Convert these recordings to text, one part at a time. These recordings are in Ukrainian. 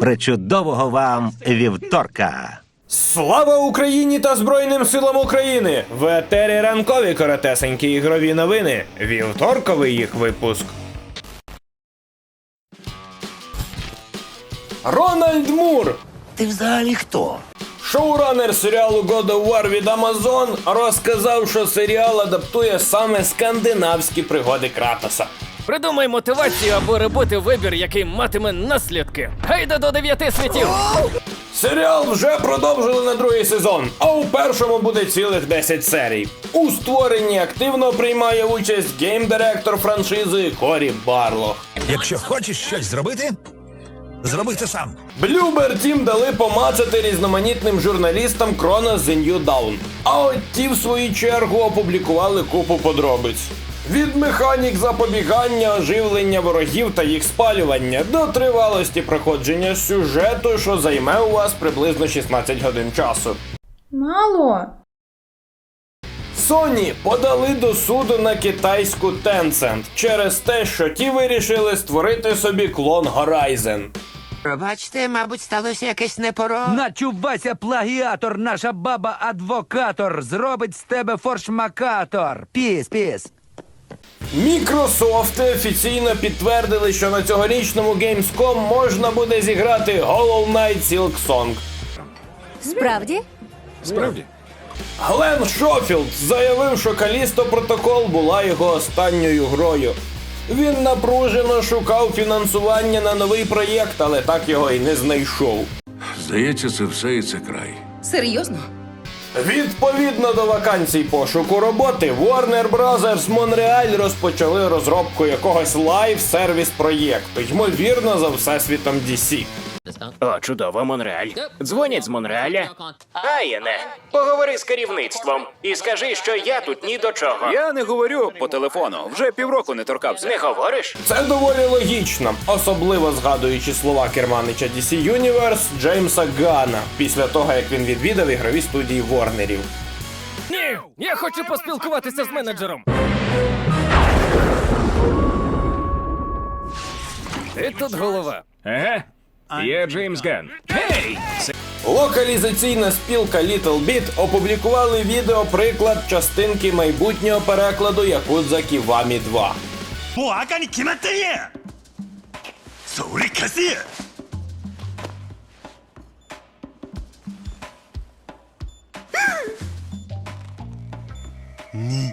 Причудового вам вівторка! Слава Україні та Збройним силам України! В етері ранкові коротесенькі ігрові новини. Вівторковий їх випуск. Рональд Мур, Ти взагалі хто? шоуранер серіалу God of War від Amazon, розказав, що серіал адаптує саме скандинавські пригоди Кратоса. Придумай мотивацію або робити вибір, який матиме наслідки. Гайда до дев'яти світів! Серіал вже продовжили на другий сезон, а у першому буде цілих 10 серій. У створенні активно приймає участь гейм-директор франшизи Корі Барлох. Якщо хочеш щось зробити, зроби це сам. Блюбер Тім дали помацати різноманітним журналістам Крона The New Dawn. А от ті, в свою чергу, опублікували купу подробиць. Від механік запобігання, оживлення ворогів та їх спалювання до тривалості проходження сюжету, що займе у вас приблизно 16 годин часу. Мало. Sony подали до суду на китайську Tencent через те, що ті вирішили створити собі клон Horizon. Пробачте, мабуть, сталося якесь непоро. Начувайся, плагіатор, наша баба адвокатор, зробить з тебе форшмакатор. Піс, піс. Мікрософти офіційно підтвердили, що на цьогорічному Gamescom можна буде зіграти Hollow Knight Silk Song. Справді? Глен Шофілд заявив, що Калісто Протокол була його останньою грою. Він напружено шукав фінансування на новий проєкт, але так його і не знайшов. Здається, це все і це край. Серйозно? Відповідно до вакансій пошуку роботи, Warner Bros. Montreal розпочали розробку якогось лайв-сервіс проєкту, ймовірно, за всесвітом DC. О, чудово, Монреаль. Дзвонять з Монреаля. Аєне, поговори з керівництвом і скажи, що я тут ні до чого. Я не говорю по телефону, вже півроку не торкався. Не говориш? Це доволі логічно, особливо згадуючи слова керманича DC Universe Джеймса Гана після того, як він відвідав ігрові студії Ворнерів. Ні! Я хочу поспілкуватися з менеджером. Ти тут голова. Ага. Я Джеймс Ган. Гей! Локалізаційна спілка Little Bit опублікували відео приклад частинки майбутнього перекладу Якудза Ківамі 2. も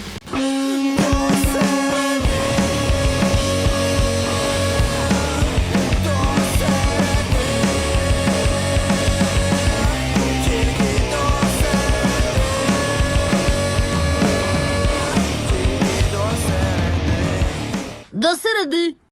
До середи.